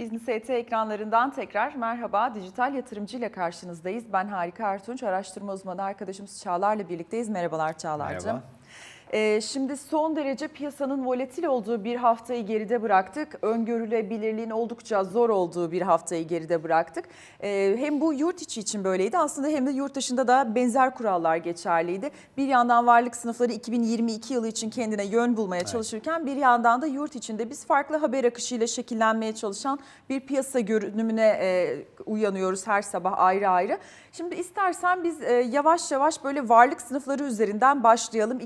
Business ET ekranlarından tekrar merhaba. Dijital yatırımcı ile karşınızdayız. Ben Harika Ertunç, araştırma uzmanı arkadaşımız Çağlar'la birlikteyiz. Merhabalar Çağlar'cığım. Merhaba. Ee, şimdi son derece piyasanın volatil olduğu bir haftayı geride bıraktık. Öngörülebilirliğin oldukça zor olduğu bir haftayı geride bıraktık. Ee, hem bu yurt içi için böyleydi aslında hem de yurt dışında da benzer kurallar geçerliydi. Bir yandan varlık sınıfları 2022 yılı için kendine yön bulmaya çalışırken bir yandan da yurt içinde biz farklı haber akışıyla şekillenmeye çalışan bir piyasa görünümüne e, uyanıyoruz her sabah ayrı ayrı. Şimdi istersen biz e, yavaş yavaş böyle varlık sınıfları üzerinden başlayalım.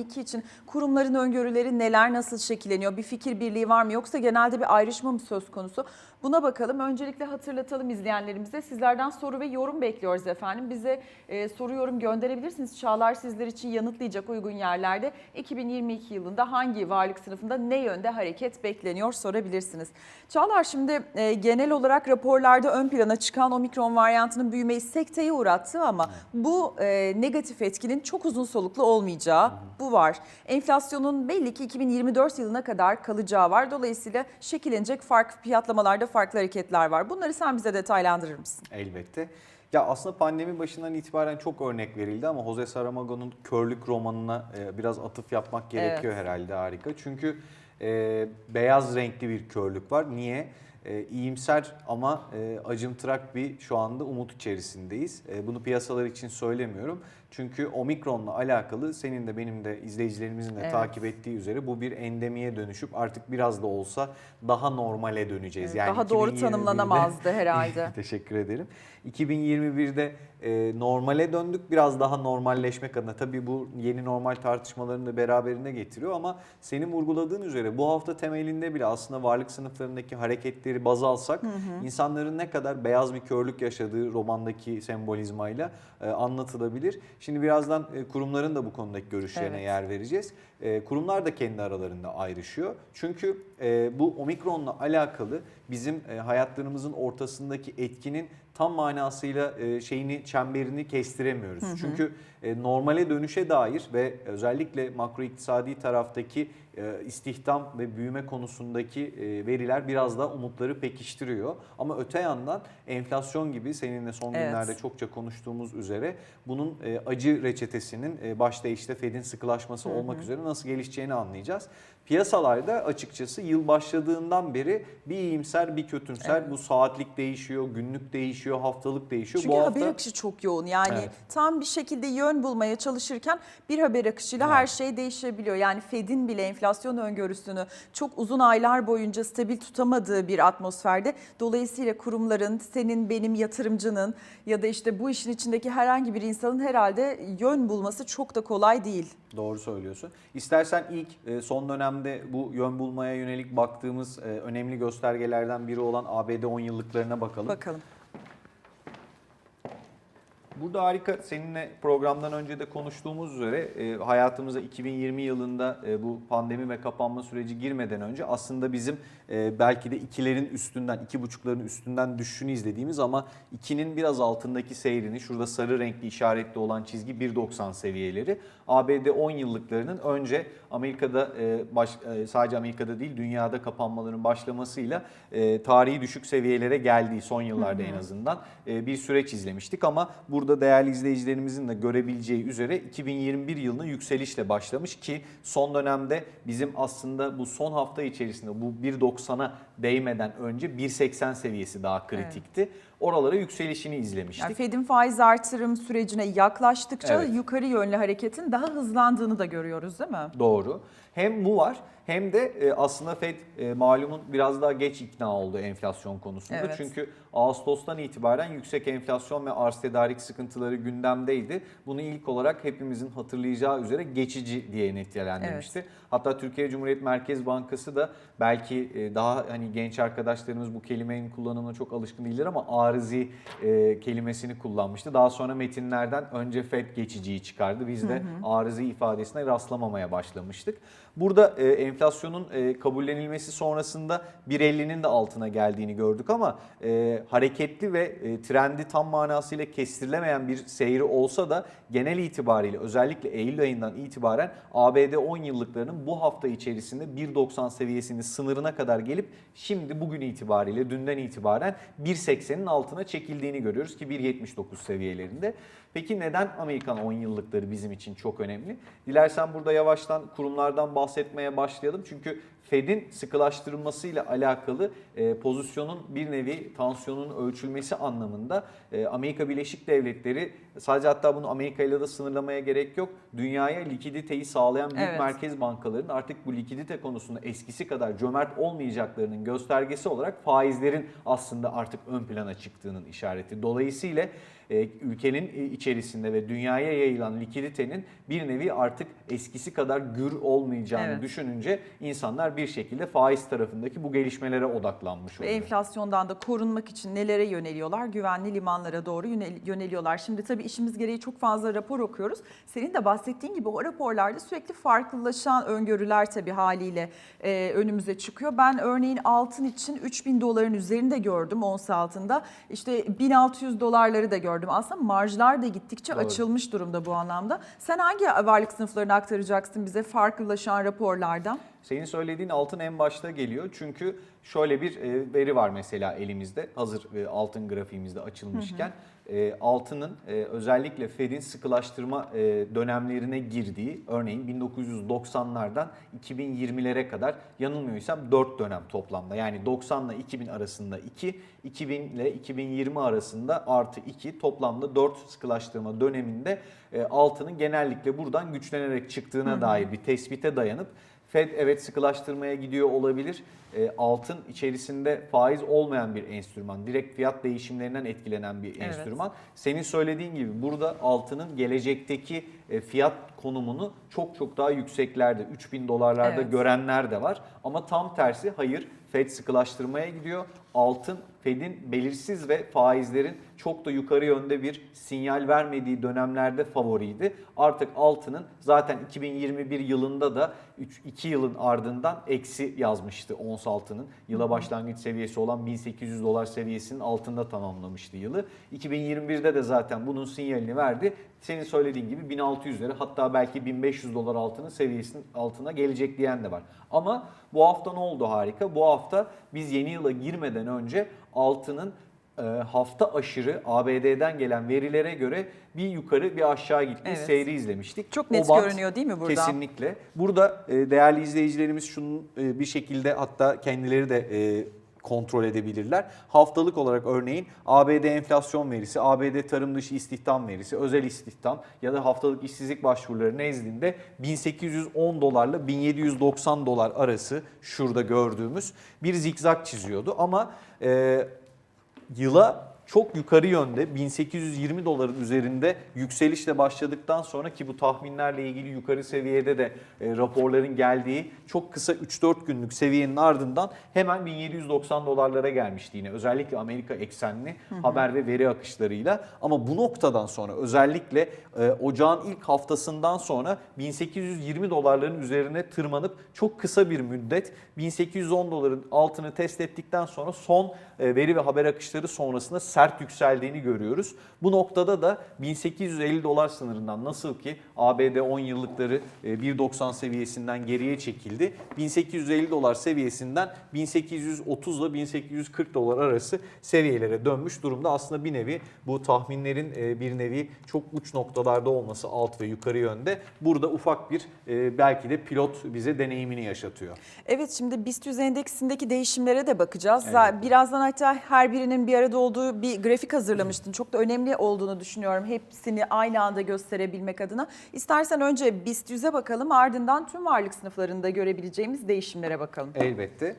2022 için kurumların öngörüleri neler, nasıl şekilleniyor? Bir fikir birliği var mı yoksa genelde bir ayrışma mı söz konusu? Buna bakalım. Öncelikle hatırlatalım izleyenlerimize. Sizlerden soru ve yorum bekliyoruz efendim. Bize e, soru yorum gönderebilirsiniz. Çağlar sizler için yanıtlayacak uygun yerlerde 2022 yılında hangi varlık sınıfında ne yönde hareket bekleniyor sorabilirsiniz. Çağlar şimdi e, genel olarak raporlarda ön plana çıkan omikron varyantının büyümeyi sekteye uğrattı ama bu e, negatif etkinin çok uzun soluklu olmayacağı bu var. Enflasyonun belli ki 2024 yılına kadar kalacağı var. Dolayısıyla şekillenecek farklı fiyatlamalarda farklı hareketler var. Bunları sen bize detaylandırır mısın? Elbette. Ya aslında pandemi başından itibaren çok örnek verildi ama Jose Saramago'nun Körlük romanına e, biraz atıf yapmak gerekiyor herhalde harika. Çünkü e, beyaz renkli bir körlük var. Niye? E, iyimser ama e, acımtırak bir şu anda umut içerisindeyiz. E, bunu piyasalar için söylemiyorum. Çünkü omikronla alakalı senin de benim de izleyicilerimizin de Evet. takip ettiği üzere bu bir endemiye dönüşüp artık biraz da olsa daha normale döneceğiz. Yani Daha doğru 2021'de tanımlanamazdı herhalde. Teşekkür ederim. 2021'de e, normale döndük. Biraz daha normalleşmek adına. Tabii bu yeni normal tartışmalarını da beraberinde getiriyor ama senin vurguladığın üzere bu hafta temelinde bile aslında varlık sınıflarındaki hareketleri baz alsak insanların ne kadar beyaz bir körlük yaşadığı romandaki sembolizmayla e, anlatılabilir. Şimdi birazdan e, kurumların da bu konudaki görüşlerine Evet. yer vereceğiz. E, kurumlar da kendi aralarında ayrışıyor. Çünkü e, bu omikronla alakalı bizim hayatlarımızın ortasındaki etkinin tam manasıyla şeyini çemberini kestiremiyoruz. Çünkü e, normale dönüşe dair ve özellikle makro iktisadi taraftaki istihdam ve büyüme konusundaki e, veriler biraz da umutları pekiştiriyor. Ama öte yandan enflasyon gibi seninle son Evet. günlerde çokça konuştuğumuz üzere bunun e, acı reçetesinin e, başta işte Fed'in sıkılaşması olmak üzere nasıl gelişeceğini anlayacağız. Piyasalarda açıkçası yıl başladığından beri bir iyimser bir kötümser bu saatlik değişiyor, günlük değişiyor, haftalık değişiyor. Çünkü bu haber hafta akışı çok yoğun. Yani Evet. tam bir şekilde yön bulmaya çalışırken bir haber akışıyla her şey değişebiliyor. Yani Fed'in bile enflasyon öngörüsünü çok uzun aylar boyunca stabil tutamadığı bir atmosferde dolayısıyla kurumların, senin, benim yatırımcının ya da işte bu işin içindeki herhangi bir insanın herhalde yön bulması çok da kolay değil. Doğru söylüyorsun. İstersen ilk e, son dönemde bu yön bulmaya yönelik baktığımız e, önemli göstergelerden biri olan ABD 10 yıllıklarına bakalım. Bakalım. Burada harika. Seninle programdan önce de konuştuğumuz üzere e, hayatımıza 2020 yılında e, bu pandemi ve kapanma süreci girmeden önce aslında bizim e, belki de ikilerin üstünden, iki buçukların üstünden düşüşünü izlediğimiz ama ikinin biraz altındaki seyrini şurada sarı renkli işaretli olan çizgi 1.90 seviyeleri ABD 10 yıllıklarının önce Amerika'da e, baş, e, sadece Amerika'da değil dünyada kapanmaların başlamasıyla e, tarihi düşük seviyelere geldiği son yıllarda en azından e, bir süreç izlemiştik. Ama burada değerli izleyicilerimizin de görebileceği üzere 2021 yılının yükselişle başlamış ki son dönemde bizim aslında bu son hafta içerisinde bu 1.90'a değmeden önce 1.80 seviyesi daha kritikti. Oralara yükselişini izlemiştik. Yani Fed'in faiz artırım sürecine yaklaştıkça Evet. yukarı yönlü hareketin daha hızlandığını da görüyoruz değil mi? Doğru. Hem bu var hem de e, aslında Fed e, malumun biraz daha geç ikna oldu enflasyon konusunda. Evet. Çünkü Ağustos'tan itibaren yüksek enflasyon ve arz tedarik sıkıntıları gündemdeydi. Bunu ilk olarak hepimizin hatırlayacağı üzere geçici diye nitelendirmişti. Hatta Türkiye Cumhuriyet Merkez Bankası da belki e, daha hani genç arkadaşlarımız bu kelimenin kullanımına çok alışkın değiller ama arızi kelimesini kullanmıştı. Daha sonra metinlerden önce Fed geçiciyi çıkardı. Biz de arızi ifadesine rastlamamaya başlamıştık. Burada e, enflasyonun e, kabullenilmesi sonrasında 1.50'nin de altına geldiğini gördük ama e, hareketli ve e, trendi tam manasıyla kestirilemeyen bir seyri olsa da genel itibariyle özellikle Eylül ayından itibaren ABD 10 yıllıklarının bu hafta içerisinde 1.90 seviyesinin sınırına kadar gelip şimdi bugün itibariyle dünden itibaren 1.80'in altına çekildiğini görüyoruz ki 1.79 seviyelerinde. Peki neden Amerikan 10 yıllıkları bizim için çok önemli? Dilersen burada yavaştan kurumlardan bahsetmeye başlayalım. Çünkü Fed'in sıkılaştırılmasıyla alakalı e, pozisyonun bir nevi tansiyonun ölçülmesi anlamında e, Amerika Birleşik Devletleri sadece hatta bunu Amerika ile de sınırlamaya gerek yok. Dünyaya likiditeyi sağlayan büyük Evet. merkez bankalarının artık bu likidite konusunda eskisi kadar cömert olmayacaklarının göstergesi olarak faizlerin aslında artık ön plana çıktığının işareti. Dolayısıyla e, ülkenin e, içerisinde ve dünyaya yayılan likiditenin bir nevi artık eskisi kadar gür olmayacağını Evet. düşününce insanlar bir şekilde faiz tarafındaki bu gelişmelere odaklanmış Ve oluyor. enflasyondan da korunmak için nelere yöneliyorlar? Güvenli limanlara doğru yönel- yöneliyorlar. Şimdi tabii işimiz gereği çok fazla rapor okuyoruz. Senin de bahsettiğin gibi o raporlarda sürekli farklılaşan öngörüler tabii haliyle e, önümüze çıkıyor. Ben örneğin altın için 3000 doların üzerinde gördüm ons altında. İşte 1600 dolarları da gördüm. Aslında marjlar da gittikçe Doğru. açılmış durumda bu anlamda. Sen hangi varlık sınıflarını aktaracaksın bize farklılaşan raporlardan? Senin söylediğin altın en başta geliyor. Çünkü şöyle bir e, veri var mesela elimizde. Hazır e, altın grafiğimizde açılmışken. E, Altının e, özellikle Fed'in sıkılaştırma dönemlerine girdiği örneğin 1990'lardan 2020'lere kadar yanılmıyorsam 4 dönem toplamda. Yani 90 ile 2000 arasında 2, 2000 ile 2020 arasında artı 2 toplamda 4 sıkılaştırma döneminde altının genellikle buradan güçlenerek çıktığına dair bir tespite dayanıp Fed evet sıkılaştırmaya gidiyor olabilir. E, altın içerisinde faiz olmayan bir enstrüman. Direkt fiyat değişimlerinden etkilenen bir Evet. enstrüman. Senin söylediğin gibi burada altının gelecekteki e, fiyat konumunu çok çok daha yükseklerde 3000 dolarlarda Evet. görenler de var. Ama tam tersi hayır Fed sıkılaştırmaya gidiyor. Altın Fed'in belirsiz ve faizlerin çok da yukarı yönde bir sinyal vermediği dönemlerde favoriydi. Artık altının zaten 2021 yılında da 2 yılın ardından eksi yazmıştı ons altının. Yıla başlangıç seviyesi olan 1800 dolar seviyesinin altında tamamlamıştı yılı. 2021'de de zaten bunun sinyalini verdi. Senin söylediğin gibi 1600'lere hatta belki 1500 dolar altının seviyesinin altına gelecek diyen de var. Ama bu hafta ne oldu harika? Bu hafta biz yeni yıla girmeden önce altının e, hafta aşırı ABD'den gelen verilere göre bir yukarı bir aşağı gittiği Evet. seyri izlemiştik. Çok net O bant görünüyor değil mi buradan? Kesinlikle. Burada e, değerli izleyicilerimiz şunun e, bir şekilde hatta kendileri de kontrol edebilirler. Haftalık olarak örneğin ABD enflasyon verisi, ABD tarım dışı istihdam verisi, özel istihdam ya da haftalık işsizlik başvuruları nezdinde 1810 dolarla 1790 dolar arası şurada gördüğümüz bir zikzak çiziyordu. Ama e, yıla çok yukarı yönde 1820 doların üzerinde yükselişle başladıktan sonra ki bu tahminlerle ilgili yukarı seviyede de e, raporların geldiği çok kısa 3-4 günlük seviyenin ardından hemen 1790 dolarlara gelmişti yine. Özellikle Amerika eksenli haber ve veri akışlarıyla. Ama bu noktadan sonra özellikle e, ocağın ilk haftasından sonra 1820 dolarların üzerine tırmanıp çok kısa bir müddet 1810 doların altını test ettikten sonra son veri ve haber akışları sonrasında sert yükseldiğini görüyoruz. Bu noktada da 1850 dolar sınırından nasıl ki ABD 10 yıllıkları e, 1.90 seviyesinden geriye çekildi. 1850 dolar seviyesinden 1830 ile 1840 dolar arası seviyelere dönmüş durumda. Aslında bir nevi bu tahminlerin e, bir nevi çok uç noktalarda olması alt ve yukarı yönde. Burada ufak bir e, belki de pilot bize deneyimini yaşatıyor. Evet şimdi BIST 100 endeksindeki değişimlere de bakacağız. Elbette. Birazdan hatta her birinin bir arada olduğu bir grafik hazırlamıştın. Çok da önemli olduğunu düşünüyorum hepsini aynı anda gösterebilmek adına. İstersen önce BIST 100'e bakalım ardından tüm varlık sınıflarında görebileceğimiz değişimlere bakalım. Elbette.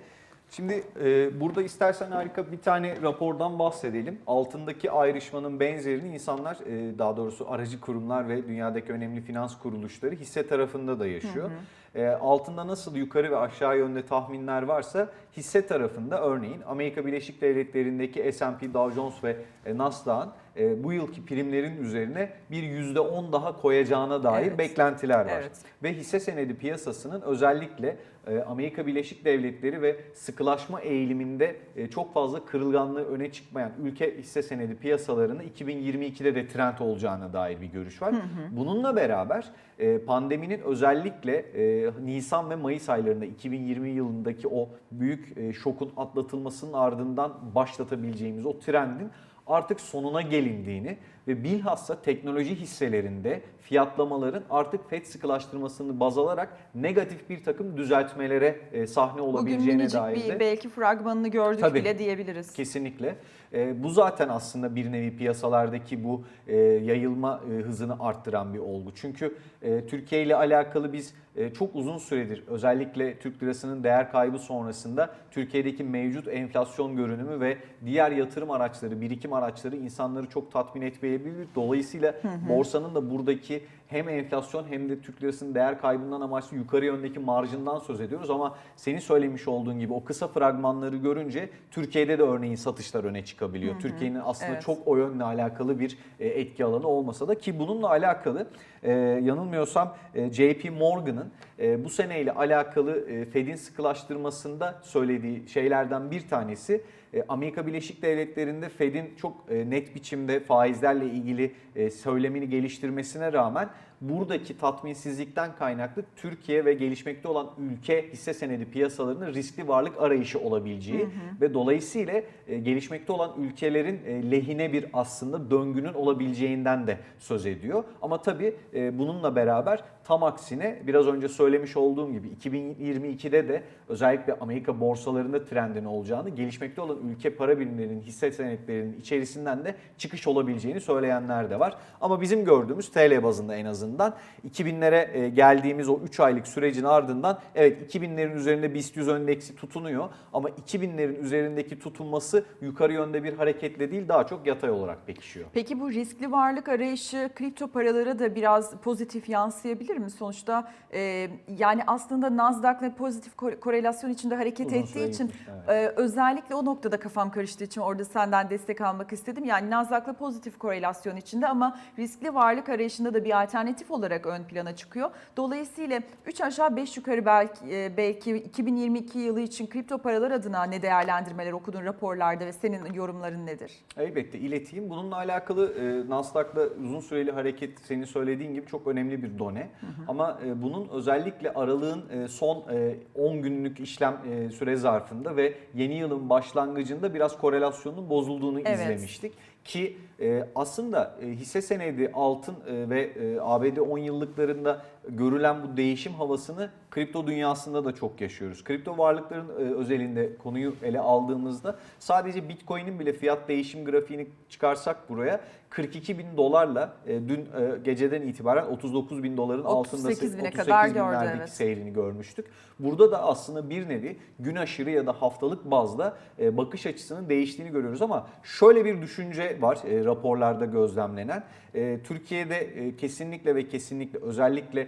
Şimdi e, burada istersen harika bir tane rapordan bahsedelim. Altındaki ayrışmanın benzerini insanlar e, daha doğrusu aracı kurumlar ve dünyadaki önemli finans kuruluşları hisse tarafında da yaşıyor. E, altında nasıl yukarı ve aşağı yönde tahminler varsa hisse tarafında örneğin Amerika Birleşik Devletleri'ndeki S&P, Dow Jones ve e, Nasdaq'ın e, bu yılki primlerin üzerine bir %10 daha koyacağına dair Evet. beklentiler var. Evet. Ve hisse senedi piyasasının özellikle Amerika Birleşik Devletleri ve sıkılaşma eğiliminde e, çok fazla kırılganlığı öne çıkmayan ülke hisse senedi piyasalarını 2022'de de trend olacağına dair bir görüş var. Bununla beraber e, pandeminin özellikle e, Nisan ve Mayıs aylarında 2020 yılındaki o büyük e, şokun atlatılmasının ardından başlatabileceğimiz o trendin artık sonuna gelindiğini ve bilhassa teknoloji hisselerinde fiyatlamaların artık FED sıkılaştırmasını baz alarak negatif bir takım düzeltmelere e, sahne Bugün olabileceğine minicik dair bir de belki fragmanını gördük Tabii. bile diyebiliriz. Kesinlikle. E, bu zaten aslında bir nevi piyasalardaki bu e, yayılma e, hızını arttıran bir olgu. Çünkü e, Türkiye ile alakalı biz çok uzun süredir özellikle Türk lirasının değer kaybı sonrasında Türkiye'deki mevcut enflasyon görünümü ve diğer yatırım araçları, birikim araçları insanları çok tatmin etmeyebilir. Dolayısıyla borsanın da buradaki hem enflasyon hem de Türk lirasının değer kaybından amaçlı yukarı yöndeki marjından söz ediyoruz ama senin söylemiş olduğun gibi o kısa fragmanları görünce Türkiye'de de örneğin satışlar öne çıkabiliyor. Türkiye'nin aslında Evet. çok o yönle alakalı bir e, etki alanı olmasa da ki bununla alakalı e, yanılmıyorsam e, JP Morgan'ın e, bu seneyle alakalı e, Fed'in sıkılaştırmasında söylediği şeylerden bir tanesi e, Amerika Birleşik Devletleri'nde Fed'in çok e, net biçimde faizlerle ilgili e, söylemini geliştirmesine rağmen buradaki tatminsizlikten kaynaklı Türkiye ve gelişmekte olan ülke hisse senedi piyasalarının riskli varlık arayışı olabileceği ve dolayısıyla e, gelişmekte olan ülkelerin e, lehine bir aslında döngünün olabileceğinden de söz ediyor. Ama tabii e, bununla beraber tam aksine biraz önce söylemiş olduğum gibi 2022'de de özellikle Amerika borsalarında trendin olacağını, gelişmekte olan ülke para birimlerinin hisse senetlerinin içerisinden de çıkış olabileceğini söyleyenler de var. Ama bizim gördüğümüz TL bazında en azından 2000'lere e, geldiğimiz o 3 aylık sürecin ardından evet 2000'lerin üzerinde BIST 100 endeksi tutunuyor ama 2000'lerin üzerindeki tutunması yukarı yönde bir hareketle değil daha çok yatay olarak pekişiyor. Peki bu riskli varlık arayışı kripto paralara da biraz pozitif yansıyabilir mi? Sonuçta e, yani aslında Nasdaq'la pozitif ko- korelasyon içinde hareket Uzun ettiği için gitmiş, evet. e, özellikle o noktada kafam karıştığı için orada senden destek almak istedim. Yani Nasdaq'la pozitif korelasyon içinde ama riskli varlık arayışında da bir alternatif olarak ön plana çıkıyor. Dolayısıyla 3 aşağı 5 yukarı belki, e, belki 2022 yılı için kripto paralar adına ne değerlendirmeler okudun raporlarda ve senin yorumların nedir? Elbette ileteyim. Bununla alakalı e, Nasdaq'ta uzun süreli hareket senin söylediğin gibi çok önemli bir done. Ama e, bunun özellikle aralığın e, son e, 10 günlük işlem e, süre zarfında ve yeni yılın başlangıcında biraz korelasyonun bozulduğunu Evet. izlemiştik. Ki e, aslında e, hisse senedi, altın e, ve e, ABD 10 yıllıklarında görülen bu değişim havasını kripto dünyasında da çok yaşıyoruz. Kripto varlıkların e, özelinde konuyu ele aldığımızda sadece Bitcoin'in bile fiyat değişim grafiğini çıkarsak buraya 42 bin dolarla e, dün e, geceden itibaren 39 bin doların altında 38 bine 38 kadar gördü, evet. seyrini görmüştük. Burada da aslında bir nevi gün aşırı ya da haftalık bazda bakış açısının değiştiğini görüyoruz ama şöyle bir düşünce var raporlarda gözlemlenen. Türkiye'de kesinlikle ve kesinlikle özellikle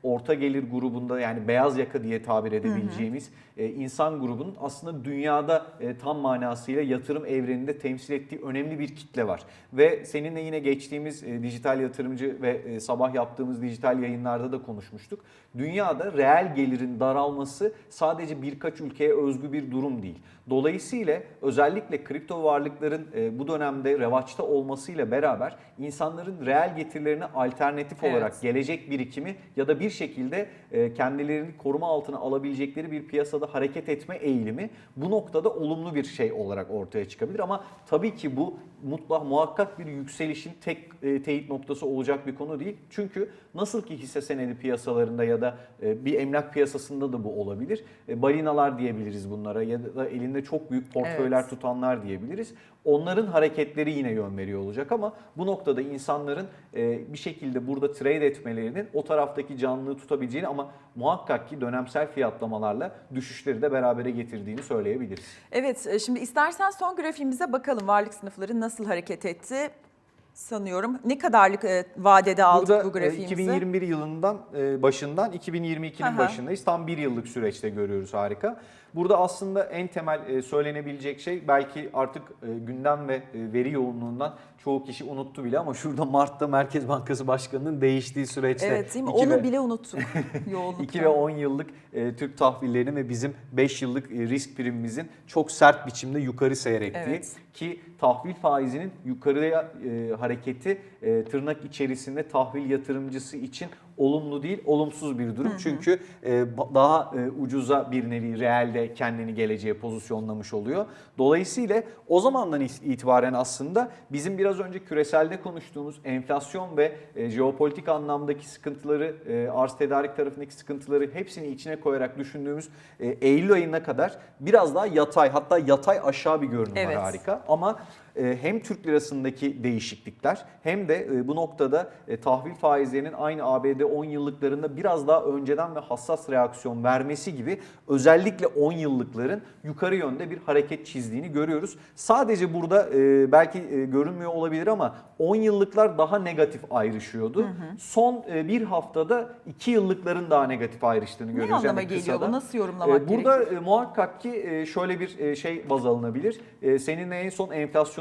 orta gelir grubunda yani beyaz yaka diye tabir edebileceğimiz e, insan grubunun aslında dünyada e, tam manasıyla yatırım evreninde temsil ettiği önemli bir kitle var. Ve seninle yine geçtiğimiz e, dijital yatırımcı ve sabah yaptığımız dijital yayınlarda da konuşmuştuk. Dünyada reel gelirin daralması sadece birkaç ülkeye özgü bir durum değil. Dolayısıyla özellikle kripto varlıkların bu dönemde revaçta olmasıyla beraber insanların reel getirilerine alternatif Evet. olarak gelecek birikimi ya da bir şekilde e, kendilerini koruma altına alabilecekleri bir piyasada hareket etme eğilimi bu noktada olumlu bir şey olarak ortaya çıkabilir ama tabii ki bu mutlak muhakkak bir yükseliş yükselişin tek e, teyit noktası olacak bir konu değil. Çünkü nasıl ki hisse senedi piyasalarında ya da e, bir emlak piyasasında da bu olabilir. Balinalar diyebiliriz bunlara ya da elinde çok büyük portföyler Evet. tutanlar diyebiliriz. Onların hareketleri yine yön veriyor olacak ama bu noktada insanların e, bir şekilde burada trade etmelerinin o taraftaki canlılığı tutabileceğini ama muhakkak ki dönemsel fiyatlamalarla düşüşleri de berabere getirdiğini söyleyebiliriz. Evet e, şimdi istersen son grafiğimize bakalım varlık sınıfları nasıl hareket etti sanıyorum. Ne kadarlık e, vadede aldık Burada bu e, grafiğimizi? 2021 yılından e, başından 2022'nin Aha. başındayız. Tam bir yıllık süreçte görüyoruz harika. Burada aslında en temel e, söylenebilecek şey belki artık e, gündem ve e, veri yoğunluğundan çoğu kişi unuttu bile ama şurada Mart'ta Merkez Bankası Başkanı'nın değiştiği süreçte Evet değil mi? Onu ve- bile unuttuk yoğunlukta. 2 ve 10 yıllık e, Türk tahvillerinin ve bizim 5 yıllık e, risk primimizin çok sert biçimde yukarı seyrettiği Evet. ki tahvil faizinin yukarıya e, hareketi e, tırnak içerisinde tahvil yatırımcısı için olumlu değil, olumsuz bir durum. Çünkü e, daha e, ucuza bir nevi reelde kendini geleceğe pozisyonlamış oluyor. Dolayısıyla o zamandan itibaren aslında bizim biraz önce küreselde konuştuğumuz enflasyon ve e, jeopolitik anlamdaki sıkıntıları, e, arz tedarik tarafındaki sıkıntıları hepsini içine koyarak düşündüğümüz e, Eylül ayına kadar biraz daha yatay hatta yatay aşağı bir görünüm Evet. var harika. Ama hem Türk lirasındaki değişiklikler hem de e, bu noktada e, tahvil faizlerinin aynı ABD 10 yıllıklarında biraz daha önceden ve hassas reaksiyon vermesi gibi özellikle 10 yıllıkların yukarı yönde bir hareket çizdiğini görüyoruz. Sadece burada e, belki görünmüyor olabilir ama 10 yıllıklar daha negatif ayrışıyordu. Son e, bir haftada 2 yıllıkların daha negatif ayrıştığını ne görüyoruz. anlama Yani geliyor bu? Nasıl yorumlamak Ee, Burada gerekiyor? e, muhakkak ki şöyle bir şey baz alınabilir. Seninle en son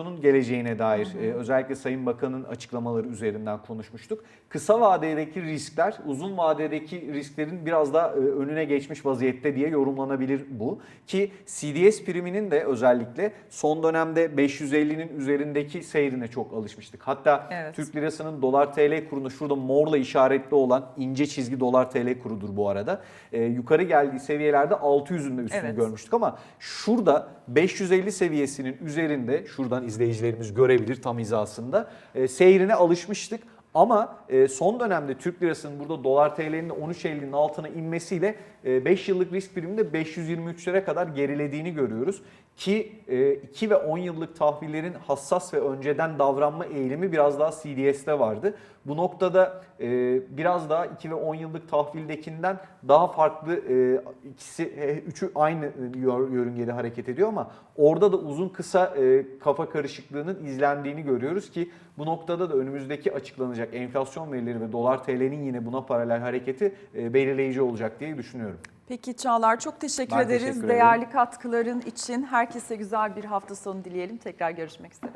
enflasyonun geleceğine dair e, özellikle Sayın Bakan'ın açıklamaları üzerinden konuşmuştuk. Kısa vadedeki riskler uzun vadedeki risklerin biraz daha e, önüne geçmiş vaziyette diye yorumlanabilir bu. Ki CDS priminin de özellikle son dönemde 550'nin üzerindeki seyrine çok alışmıştık. Hatta Evet. Türk lirasının dolar TL kurunu şurada morla işaretli olan ince çizgi dolar TL kurudur bu arada. Ee, yukarı geldiği seviyelerde 600'ün de üstünü Evet. görmüştük ama şurada 550 seviyesinin üzerinde şuradan izleyicilerimiz görebilir tam hizasında e, seyrine alışmıştık. Ama e, son dönemde Türk lirasının burada dolar TL'nin de 13.50'nin altına inmesiyle 5 yıllık risk priminde 523'lere kadar gerilediğini görüyoruz. Ki 2 ve 10 yıllık tahvillerin hassas ve önceden davranma eğilimi biraz daha CDS'te vardı. Bu noktada e, biraz daha 2 ve 10 yıllık tahvildekinden daha farklı e, ikisi e, üçü aynı yör- yörüngede hareket ediyor ama orada da uzun kısa e, kafa karışıklığının izlendiğini görüyoruz ki bu noktada da önümüzdeki açıklanacak enflasyon verileri ve dolar TL'nin yine buna paralel hareketi e, belirleyici olacak diye düşünüyorum. Peki Çağlar çok teşekkür Ben ederiz. teşekkür ederim. Değerli katkıların için herkese güzel bir hafta sonu dileyelim. Tekrar görüşmek üzere.